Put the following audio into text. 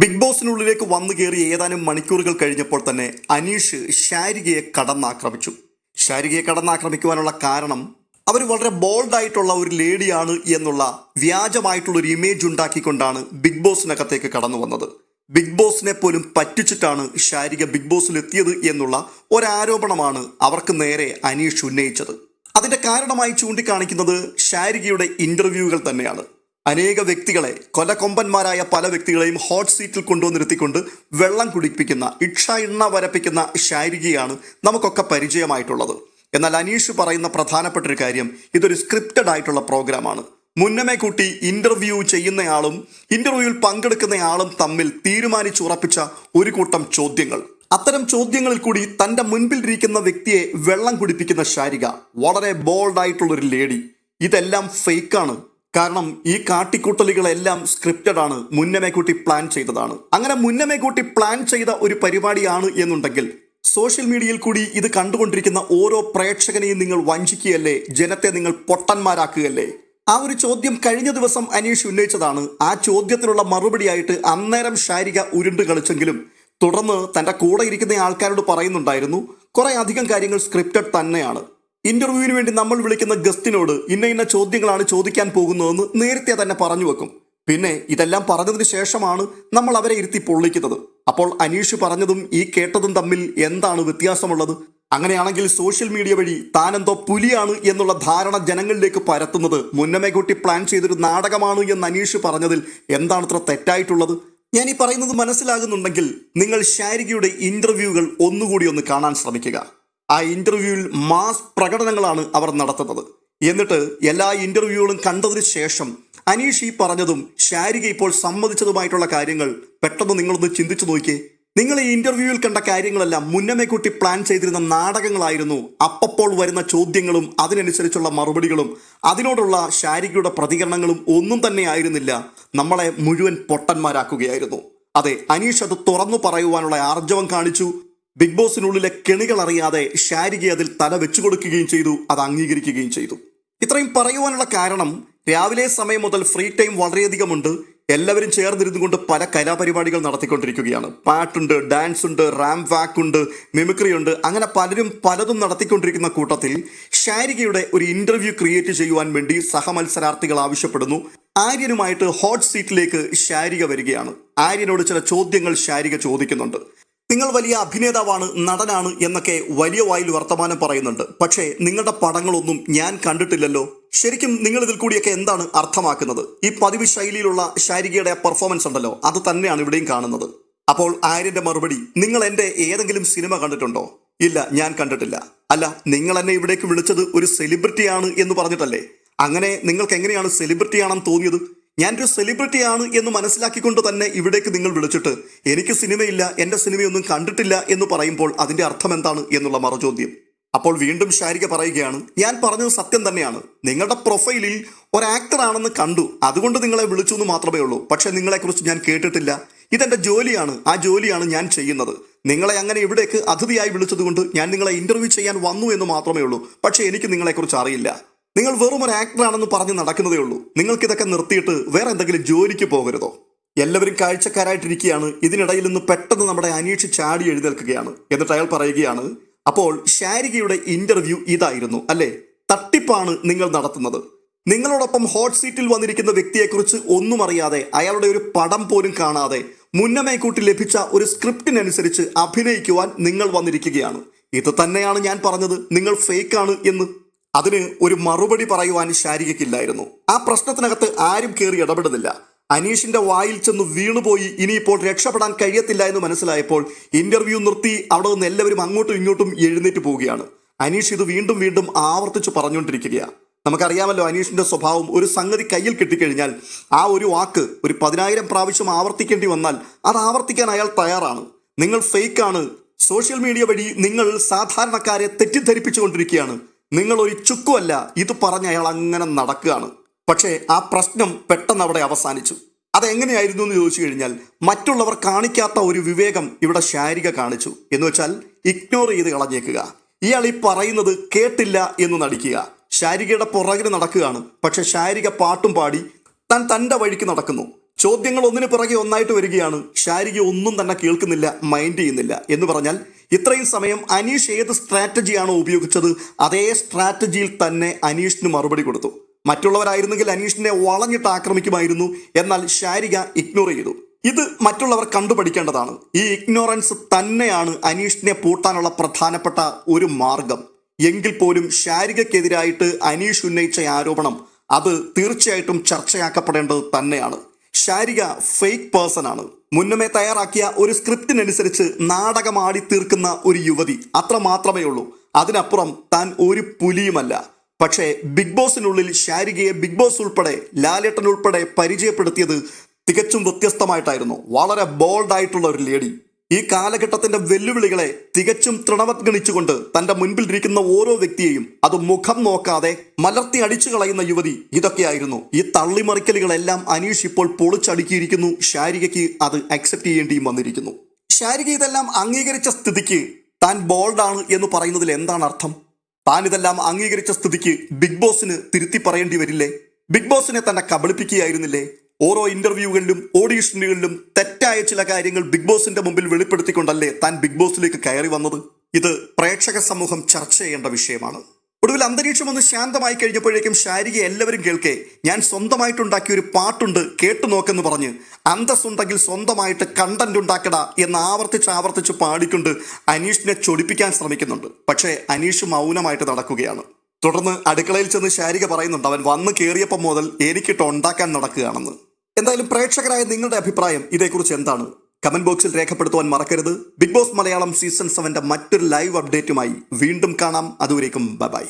Big ബോസിനുള്ളിലേക്ക് വന്നു കയറി ഏതാനും മണിക്കൂറുകൾ കഴിഞ്ഞപ്പോൾ തന്നെ അനീഷ് ശാരികയെ കടന്നാക്രമിച്ചു. ശാരികയെ കടന്നാക്രമിക്കുവാനുള്ള കാരണം അവർ വളരെ ബോൾഡായിട്ടുള്ള ഒരു ലേഡിയാണ് എന്നുള്ള വ്യാജമായിട്ടുള്ള ഒരു ഇമേജ് ഉണ്ടാക്കിക്കൊണ്ടാണ് ബിഗ് ബോസിനകത്തേക്ക് കടന്നു വന്നത്. ബിഗ് ബോസിനെ പോലും പറ്റിച്ചിട്ടാണ് ഷാരിക ബിഗ് ബോസിൽ എത്തിയത് എന്നുള്ള ഒരാരോപണമാണ് അവർക്ക് നേരെ അനീഷ് ഉന്നയിച്ചത്. അതിന്റെ കാരണമായി ചൂണ്ടിക്കാണിക്കുന്നത് ഷാരികയുടെ ഇന്റർവ്യൂകൾ തന്നെയാണ്. അനേക വ്യക്തികളെ കൊലക്കൊമ്പന്മാരായ പല വ്യക്തികളെയും ഹോട്ട് സീറ്റിൽ കൊണ്ടുവന്നിരുത്തിക്കൊണ്ട് വെള്ളം കുടിപ്പിക്കുന്ന ഇക്ഷ എണ്ണ വരപ്പിക്കുന്ന ശാരികയാണ് നമുക്കൊക്കെ പരിചയമായിട്ടുള്ളത്. എന്നാൽ അനീഷ് പറയുന്ന പ്രധാനപ്പെട്ട ഒരു കാര്യം ഇതൊരു സ്ക്രിപ്റ്റഡ് ആയിട്ടുള്ള പ്രോഗ്രാമാണ്. മുന്നമേ കൂട്ടി ഇന്റർവ്യൂ ചെയ്യുന്നയാളും ഇന്റർവ്യൂവിൽ പങ്കെടുക്കുന്നയാളും തമ്മിൽ തീരുമാനിച്ചുറപ്പിച്ച ഒരു കൂട്ടം ചോദ്യങ്ങൾ. അത്തരം ചോദ്യങ്ങളിൽ കൂടി തന്റെ മുൻപിൽ ഇരിക്കുന്ന വ്യക്തിയെ വെള്ളം കുടിപ്പിക്കുന്ന ശാരിക വളരെ ബോൾഡായിട്ടുള്ളൊരു ലേഡി ഇതെല്ലാം ഫേക്കാണ് കാരണം ഈ കാട്ടിക്കൂട്ടലുകളെല്ലാം സ്ക്രിപ്റ്റഡ് ആണ് മുന്നമേ കൂട്ടി പ്ലാൻ ചെയ്തതാണ്. അങ്ങനെ മുന്നമേ കൂട്ടി പ്ലാൻ ചെയ്ത ഒരു പരിപാടിയാണ് എന്നുണ്ടെങ്കിൽ സോഷ്യൽ മീഡിയയിൽ കൂടി ഇത് കണ്ടുകൊണ്ടിരിക്കുന്ന ഓരോ പ്രേക്ഷകനെയും നിങ്ങൾ വഞ്ചിക്കുകയല്ലേ? ജനത്തെ നിങ്ങൾ പൊട്ടന്മാരാക്കുകയല്ലേ? ആ ഒരു ചോദ്യം കഴിഞ്ഞ ദിവസം അനീഷ് ഉന്നയിച്ചതാണ്. ആ ചോദ്യത്തിനുള്ള മറുപടിയായിട്ട് അന്നേരം ശാരിക ഉരുണ്ട് കളിച്ചെങ്കിലും തുടർന്ന് തന്റെ കൂടെ ഇരിക്കുന്ന ആൾക്കാരോട് പറയുന്നുണ്ടായിരുന്നു. കുറെ അധികം കാര്യങ്ങൾ സ്ക്രിപ്റ്റഡ് തന്നെയാണ്. ഇന്റർവ്യൂവിന് വേണ്ടി നമ്മൾ വിളിക്കുന്ന ഗസ്റ്റിനോട് ഇന്ന ഇന്ന ചോദ്യങ്ങളാണ് ചോദിക്കാൻ പോകുന്നതെന്ന് നേരത്തെ തന്നെ പറഞ്ഞു വെക്കും. പിന്നെ ഇതെല്ലാം പറഞ്ഞതിന് ശേഷമാണ് നമ്മൾ അവരെ ഇരുത്തി പൊള്ളിക്കുന്നത്. അപ്പോൾ അനീഷ് പറഞ്ഞതും ഈ കേട്ടതും തമ്മിൽ എന്താണ് വ്യത്യാസമുള്ളത്? അങ്ങനെയാണെങ്കിൽ സോഷ്യൽ മീഡിയ വഴി താനെന്തോ പുലിയാണ് എന്നുള്ള ധാരണ ജനങ്ങളിലേക്ക് പരത്തുന്നത് മുന്നമേ കൂട്ടി പ്ലാൻ ചെയ്തൊരു നാടകമാണ് എന്ന് അനീഷ് പറഞ്ഞതിൽ എന്താണത്ര തെറ്റായിട്ടുള്ളത്? ഞാൻ ഈ പറയുന്നത് മനസ്സിലാകുന്നുണ്ടെങ്കിൽ നിങ്ങൾ ശാരികയുടെ ഇന്റർവ്യൂകൾ ഒന്നുകൂടി ഒന്ന് കാണാൻ ശ്രമിക്കുക. ആ ഇന്റർവ്യൂവിൽ മാസ് പ്രകടനങ്ങളാണ് അവർ നടത്തുന്നത്. എന്നിട്ട് എല്ലാ ഇന്റർവ്യൂകളും കണ്ടതിന് ശേഷം അനീഷ് ഈ പറഞ്ഞതും ശാരിക ഇപ്പോൾ സമ്മതിച്ചതുമായിട്ടുള്ള കാര്യങ്ങൾ പെട്ടെന്ന് നിങ്ങളൊന്ന് ചിന്തിച്ചു നോക്കിയേ. നിങ്ങൾ ഈ ഇന്റർവ്യൂവിൽ കണ്ട കാര്യങ്ങളെല്ലാം മുന്നമേ കൂട്ടി പ്ലാൻ ചെയ്തിരുന്ന നാടകങ്ങളായിരുന്നു. അപ്പപ്പോൾ വരുന്ന ചോദ്യങ്ങളും അതിനനുസരിച്ചുള്ള മറുപടികളും അതിനോടുള്ള ശാരികയുടെ പ്രതികരണങ്ങളും ഒന്നും തന്നെ ആയിരുന്നില്ല. നമ്മളെ മുഴുവൻ പൊട്ടന്മാരാക്കുകയായിരുന്നു. അതെ അനീഷ് അത് തുറന്നു പറയുവാനുള്ള ആർജവം കാണിച്ചു. ബിഗ് ബോസിനുള്ളിലെ കെണികൾ അറിയാതെ ശാരിക അതിൽ തല വെച്ചു കൊടുക്കുകയും ചെയ്തു അത് അംഗീകരിക്കുകയും ചെയ്തു. ഇത്രയും പറയുവാനുള്ള കാരണം രാവിലെ സമയം മുതൽ ഫ്രീ ടൈം വളരെയധികമുണ്ട് എല്ലാവരും ചേർന്നിരുന്നു കൊണ്ട് പല കലാപരിപാടികൾ നടത്തിക്കൊണ്ടിരിക്കുകയാണ്. പാട്ടുണ്ട് ഡാൻസ് ഉണ്ട് റാം വാക്ക് ഉണ്ട് മിമിക്രി ഉണ്ട്. അങ്ങനെ പലരും പലതും നടത്തിക്കൊണ്ടിരിക്കുന്ന കൂട്ടത്തിൽ ഷാരികയുടെ ഒരു ഇന്റർവ്യൂ ക്രിയേറ്റ് ചെയ്യുവാൻ വേണ്ടി സഹമത്സരാർത്ഥികൾ ആവശ്യപ്പെടുന്നു. ആര്യനുമായിട്ട് ഹോട്ട് സീറ്റിലേക്ക് ഷാരിക വരികയാണ്. ആര്യനോട് ചില ചോദ്യങ്ങൾ ഷാരിക ചോദിക്കുന്നുണ്ട്. നിങ്ങൾ വലിയ അഭിനേതാവാണ് നടനാണ് എന്നൊക്കെ വലിയ വായിൽ വർത്തമാനം പറയുന്നുണ്ട്. പക്ഷേ നിങ്ങളുടെ പടങ്ങളൊന്നും ഞാൻ കണ്ടിട്ടില്ലല്ലോ. ശരിക്കും നിങ്ങൾ ഇതിൽ കൂടിയൊക്കെ എന്താണ് അർത്ഥമാക്കുന്നത്? ഈ പതിവ് ശൈലിയിലുള്ള ശാരികയുടെ പെർഫോമൻസ് ഉണ്ടല്ലോ അത് തന്നെയാണ് ഇവിടെയും കാണുന്നത്. അപ്പോൾ ആര്യന്റെ മറുപടി നിങ്ങൾ എന്റെ ഏതെങ്കിലും സിനിമ കണ്ടിട്ടുണ്ടോ? ഇല്ല ഞാൻ കണ്ടിട്ടില്ല. അല്ല നിങ്ങൾ എന്നെ ഇവിടേക്ക് വിളിച്ചത് ഒരു സെലിബ്രിറ്റിയാണ് എന്ന് പറഞ്ഞിട്ടല്ലേ? അങ്ങനെ നിങ്ങൾക്ക് എങ്ങനെയാണ് സെലിബ്രിറ്റിയാണെന്ന് തോന്നിയത്? ഞാനൊരു സെലിബ്രിറ്റിയാണ് എന്ന് മനസ്സിലാക്കിക്കൊണ്ട് തന്നെ ഇവിടേക്ക് നിങ്ങൾ വിളിച്ചിട്ട് എനിക്ക് സിനിമയില്ല എന്റെ സിനിമയൊന്നും കണ്ടിട്ടില്ല എന്ന് പറയുമ്പോൾ അതിന്റെ അർത്ഥം എന്താണ് എന്നുള്ള മറുചോദ്യം. അപ്പോൾ വീണ്ടും ശാരിക പറയുകയാണ് ഞാൻ പറഞ്ഞത് സത്യം തന്നെയാണ്. നിങ്ങളുടെ പ്രൊഫൈലിൽ ഒരു ആക്ടർ ആണെന്ന് കണ്ടു. അതുകൊണ്ട് നിങ്ങളെ വിളിച്ചു എന്ന് മാത്രമേ ഉള്ളൂ. പക്ഷേ നിങ്ങളെക്കുറിച്ച് ഞാൻ കേട്ടിട്ടില്ല. ഇതെന്റെ ജോലിയാണ്. ആ ജോലിയാണ് ഞാൻ ചെയ്യുന്നത്. നിങ്ങളെ അങ്ങനെ ഇവിടേക്ക് അതിഥിയായി വിളിച്ചതുകൊണ്ട് ഞാൻ നിങ്ങളെ ഇന്റർവ്യൂ ചെയ്യാൻ വന്നു എന്ന് മാത്രമേ ഉള്ളൂ. പക്ഷേ എനിക്ക് നിങ്ങളെക്കുറിച്ച് അറിയില്ല. നിങ്ങൾ വെറും ഒരു ആക്ടറാണെന്ന് പറഞ്ഞ് നടക്കുന്നതേ ഉള്ളൂ. നിങ്ങൾക്കിതൊക്കെ നിർത്തിയിട്ട് വേറെ എന്തെങ്കിലും ജോലിക്ക് പോകരുതോ? എല്ലാവരും കാഴ്ചക്കാരായിട്ടിരിക്കുകയാണ്. ഇതിനിടയിൽ നിന്ന് പെട്ടെന്ന് നമ്മുടെ അനീഷ് ചാടി എഴുന്നേൽക്കുകയാണ് എന്നിട്ട് അയാൾ പറയുകയാണ് അപ്പോൾ ശാരികയുടെ ഇന്റർവ്യൂ ഇതായിരുന്നു അല്ലേ? തട്ടിപ്പാണ് നിങ്ങൾ നടത്തുന്നത്. നിങ്ങളോടൊപ്പം ഹോട്ട് സീറ്റിൽ വന്നിരിക്കുന്ന വ്യക്തിയെക്കുറിച്ച് ഒന്നും അറിയാതെ അയാളുടെ ഒരു പടം പോലും കാണാതെ മുന്നമേക്കൂട്ടി ലഭിച്ച ഒരു സ്ക്രിപ്റ്റിനനുസരിച്ച് അഭിനയിക്കുവാൻ നിങ്ങൾ വന്നിരിക്കുകയാണ്. ഇത് തന്നെയാണ് ഞാൻ പറഞ്ഞത്. നിങ്ങൾ ഫേക്കാണ് എന്ന്. അതിന് ഒരു മറുപടി പറയുവാൻ ശാരികയ്ക്കില്ലായിരുന്നു. ആ പ്രശ്നത്തിനകത്ത് ആരും കയറി ഇടപെടുന്നില്ല. അനീഷിന്റെ വായിൽ ചെന്ന് വീണുപോയി. ഇനിയിപ്പോൾ രക്ഷപ്പെടാൻ കഴിയത്തില്ല എന്ന് മനസ്സിലായപ്പോൾ ഇന്റർവ്യൂ നിർത്തി അവിടെ നിന്ന് എല്ലാവരും അങ്ങോട്ടും ഇങ്ങോട്ടും എഴുന്നേറ്റ് പോവുകയാണ്. അനീഷ് ഇത് വീണ്ടും വീണ്ടും ആവർത്തിച്ച് പറഞ്ഞുകൊണ്ടിരിക്കുകയാണ്. നമുക്കറിയാമല്ലോ അനീഷിന്റെ സ്വഭാവം ഒരു സംഗതി കയ്യിൽ കിട്ടിക്കഴിഞ്ഞാൽ ആ ഒരു വാക്ക് ഒരു പതിനായിരം പ്രാവശ്യം ആവർത്തിക്കേണ്ടി വന്നാൽ അത് ആവർത്തിക്കാൻ അയാൾ തയ്യാറാണ്. നിങ്ങൾ ഫേക്കാണ് സോഷ്യൽ മീഡിയ വഴി നിങ്ങൾ സാധാരണക്കാരെ തെറ്റിദ്ധരിപ്പിച്ചുകൊണ്ടിരിക്കുകയാണ്. നിങ്ങൾ ഒരു ചുക്കുമല്ല ഇത് പറഞ്ഞ് അയാൾ അങ്ങനെ നടക്കുകയാണ്. പക്ഷേ ആ പ്രശ്നം പെട്ടെന്ന് അവിടെ അവസാനിച്ചു. അതെങ്ങനെയായിരുന്നു എന്ന് ചോദിച്ചു കഴിഞ്ഞാൽ മറ്റുള്ളവർ കാണിക്കാത്ത ഒരു വിവേകം ഇവിടെ ശാരിക കാണിച്ചു. എന്ന് വെച്ചാൽ ഇഗ്നോർ ചെയ്ത് കളഞ്ഞേക്കുക. ഇയാൾ ഈ പറയുന്നത് കേട്ടില്ല എന്ന് നടിക്കുക. ശാരികയുടെ പുറകിൽ നടക്കുകയാണ്. പക്ഷെ ശാരിക പാട്ടും പാടി താൻ തന്റെ വഴിക്ക് നടക്കുന്നു. ചോദ്യങ്ങൾ ഒന്നിന് പുറകെ ഒന്നായിട്ട് വരികയാണ്. ശാരിക ഒന്നും തന്നെ കേൾക്കുന്നില്ല മൈൻഡ് ചെയ്യുന്നില്ല. എന്ന് പറഞ്ഞാൽ ഇത്രയും സമയം അനീഷ് ഏത് സ്ട്രാറ്റജിയാണോ ഉപയോഗിച്ചത് അതേ സ്ട്രാറ്റജിയിൽ തന്നെ അനീഷിന് മറുപടി കൊടുത്തു. മറ്റുള്ളവരായിരുന്നെങ്കിൽ അനീഷിനെ വളഞ്ഞിട്ട് ആക്രമിക്കുമായിരുന്നു എന്നാൽ ശാരിക ഇഗ്നോർ ചെയ്തു. ഇത് മറ്റുള്ളവർ കണ്ടുപഠിക്കേണ്ടതാണ്. ഈ ഇഗ്നോറൻസ് തന്നെയാണ് അനീഷിനെ പൂട്ടാനുള്ള പ്രധാനപ്പെട്ട ഒരു മാർഗം. എങ്കിൽ പോലും ശാരികക്കെതിരായിട്ട് അനീഷ് ഉന്നയിച്ച ആരോപണം അത് തീർച്ചയായിട്ടും ചർച്ചയാക്കപ്പെടേണ്ടത് തന്നെയാണ്. ശാരിക ഫേക്ക് പേഴ്സൺ ആണ്. മുന്നമേ തയ്യാറാക്കിയ ഒരു സ്ക്രിപ്റ്റിനനുസരിച്ച് നാടകമാടി തീർക്കുന്ന ഒരു യുവതി അത്ര മാത്രമേ ഉള്ളൂ. അതിനപ്പുറം താൻ ഒരു പുലിയുമല്ല. പക്ഷേ ബിഗ് ബോസിനുള്ളിൽ ശാരികയെ ബിഗ് ബോസ് ഉൾപ്പെടെ ലാലേട്ടൻ ഉൾപ്പെടെ പരിചയപ്പെടുത്തിയത് തികച്ചും വ്യത്യസ്തമായിട്ടായിരുന്നു. വളരെ ബോൾഡായിട്ടുള്ള ഒരു ലേഡി ഈ കാലഘട്ടത്തിന്റെ വെല്ലുവിളികളെ തികച്ചും തൃണവത്ഗണിച്ചുകൊണ്ട് തന്റെ മുൻപിൽ ഇരിക്കുന്ന ഓരോ വ്യക്തിയെയും അത് മുഖം നോക്കാതെ മലർത്തി അടിച്ചു കളയുന്ന യുവതി ഇതൊക്കെയായിരുന്നു. ഈ തള്ളിമറിക്കലുകളെല്ലാം അനീഷ് ഇപ്പോൾ പൊളിച്ചടുക്കിയിരിക്കുന്നു. ശാരികയ്ക്ക് അത് അക്സെപ്റ്റ് ചെയ്യേണ്ടിയും വന്നിരിക്കുന്നു. ശാരിക ഇതെല്ലാം അംഗീകരിച്ച സ്ഥിതിക്ക് താൻ ബോൾഡാണ് എന്ന് പറയുന്നതിൽ എന്താണ് അർത്ഥം? താൻ ഇതെല്ലാം അംഗീകരിച്ച സ്ഥിതിക്ക് ബിഗ് ബോസിന് തിരുത്തി പറയേണ്ടി വരില്ലേ? ബിഗ് ബോസിനെ തന്നെ കബളിപ്പിക്കുകയായിരുന്നില്ലേ? ഓരോ ഇന്റർവ്യൂകളിലും ഓഡീഷനുകളിലും തെറ്റായ ചില കാര്യങ്ങൾ ബിഗ് ബോസിന്റെ മുമ്പിൽ വെളിപ്പെടുത്തിക്കൊണ്ടല്ലേ താൻ ബിഗ് ബോസിലേക്ക് കയറി വന്നത്? ഇത് പ്രേക്ഷക സമൂഹം ചർച്ച ചെയ്യേണ്ട വിഷയമാണ്. ഒടുവിൽ അന്തരീക്ഷം ഒന്ന് ശാന്തമായി കഴിഞ്ഞപ്പോഴേക്കും ശാരിക എല്ലാവരും കേൾക്കെ ഞാൻ സ്വന്തമായിട്ടുണ്ടാക്കിയ ഒരു പാട്ടുണ്ട് കേട്ടു നോക്കെന്ന് പറഞ്ഞ് അന്തസ്സുണ്ടെങ്കിൽ സ്വന്തമായിട്ട് കണ്ടന്റ് ഉണ്ടാക്കട എന്ന് ആവർത്തിച്ച് ആവർത്തിച്ച് പാടിക്കൊണ്ട് അനീഷിനെ ചൊടിപ്പിക്കാൻ ശ്രമിക്കുന്നുണ്ട്. പക്ഷേ അനീഷ് മൗനമായിട്ട് നടക്കുകയാണ്. തുടർന്ന് അടുക്കളയിൽ ചെന്ന് ശാരിക പറയുന്നുണ്ട് അവൻ വന്ന് കയറിയപ്പോൾ മുതൽ എനിക്കിട്ട് ഉണ്ടാക്കാൻ നടക്കുകയാണെന്ന്. എന്തായാലും പ്രേക്ഷകരായ നിങ്ങളുടെ അഭിപ്രായം ഇതേക്കുറിച്ച് എന്താണ്? കമന്റ് ബോക്സിൽ രേഖപ്പെടുത്തുവാൻ മറക്കരുത്. ബിഗ് ബോസ് മലയാളം സീസൺ സെവന്റെ മറ്റൊരു ലൈവ് അപ്ഡേറ്റുമായി വീണ്ടും കാണാം. അതുവരേക്കും ബൈ